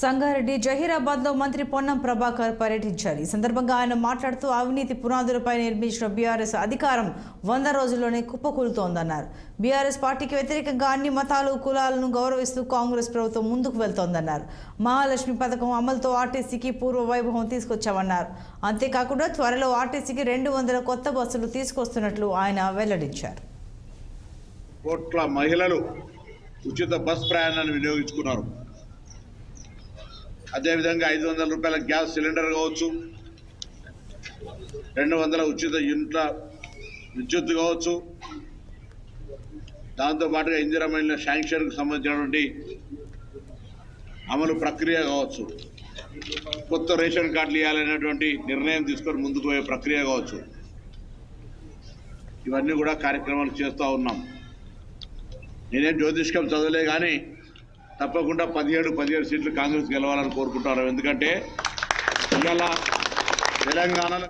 సంగారెడ్డి జహీరాబాద్లో మంత్రి పొన్నం ప్రభాకర్ పర్యటించారు. ఈ సందర్భంగా ఆయన మాట్లాడుతూ అవినీతి పునాదులపై నిర్మించిన బీఆర్ఎస్ అధికారం వంద రోజుల్లోనే కుప్పకూలుతోందన్నారు. బీఆర్ఎస్ పార్టీకి వ్యతిరేకంగా అన్ని మతాలు కులాలను గౌరవిస్తూ కాంగ్రెస్ ప్రభుత్వం ముందుకు వెళ్తోందన్నారు. మహాలక్ష్మి పథకం అమలుతో ఆర్టీసీకి పూర్వ వైభవం తీసుకొచ్చామన్నారు. అంతేకాకుండా త్వరలో ఆర్టీసీకి రెండు వందల కొత్త బస్సులు తీసుకొస్తున్నట్లు ఆయన వెల్లడించారు. కోట్ల మహిళలు ఉచిత బస్ ప్రయాణాన్ని వినియోగించుకున్నారు. అదేవిధంగా ఐదు వందల రూపాయల గ్యాస్ సిలిండర్ కావచ్చు రెండు వందల ఉచిత యూనిట్ల విద్యుత్ కావచ్చు. దాంతోపాటుగా ఇందిరమైన శాంక్షన్కు సంబంధించినటువంటి అమలు ప్రక్రియ కావచ్చు. కొత్త రేషన్ కార్డులు ఇవ్వాలనేటువంటి నిర్ణయం తీసుకొని ముందుకు పోయే ప్రక్రియ కావచ్చు. ఇవన్నీ కూడా కార్యక్రమాలు చేస్తూ ఉన్నాం. నేనేం జ్యోతిష్కం చదవలే కానీ తప్పకుండా పదిహేడు పదిహేడు సీట్లు కాంగ్రెస్ గెలవాలని కోరుకుంటున్నారు ఎందుకంటే ఇవాళ తెలంగాణలో